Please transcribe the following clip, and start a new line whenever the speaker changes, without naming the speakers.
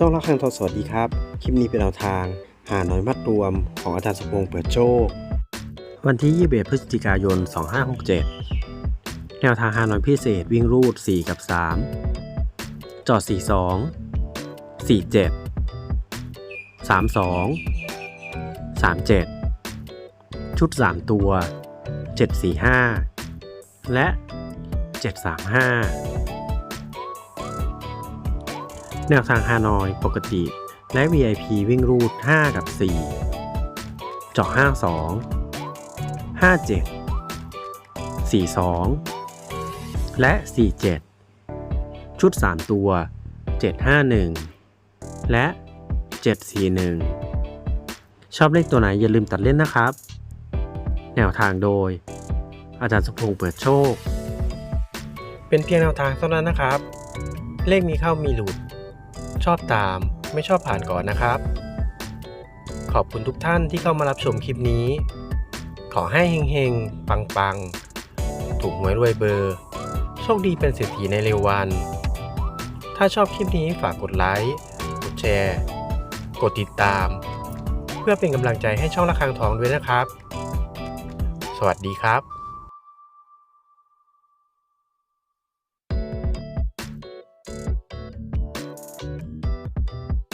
ช่องรักทางทอสวัสดีครับ คลิปนี้เป็นแนวทาง หาน้อยมัดรวมของอาจารย์สมพงษ์เปิดโชค วันที่ 21 พฤศจิกายน 2567 แนวทางหาน้อยพิเศษวิ่งรูด 4 กับ 3 จอด 42 47 32 37 ชุด 3 ตัว 745 และ 735 แนวทางฮานอยปกติ และ VIP วิ่งรูด 5 กับ 4 เจาะ 52 57 42 และ 47 ชุด 3 ตัว 751 และ 741 ชอบเลขตัวไหนอย่าลืมตัดเล่นนะครับ แนวทางโดย อาจารย์สมพงษ์เปิดโชค เป็นเพียงแนวทางเท่านั้นนะครับ เลขมีเข้ามีหลุด ชอบตาม ไม่ชอบผ่านก่อนนะครับ ขอบคุณทุกท่านที่เข้ามารับชมคลิปนี้ ขอให้เฮงๆ ปังๆ ถูกหวยรวยเบอร์ โชคดีเป็นเศรษฐีในเร็ววัน ถ้าชอบคลิปนี้ฝากกดไลค์กดแชร์ กดติดตาม เพื่อเป็นกำลังใจให้ช่องระฆังทองด้วยนะครับ สวัสดีครับ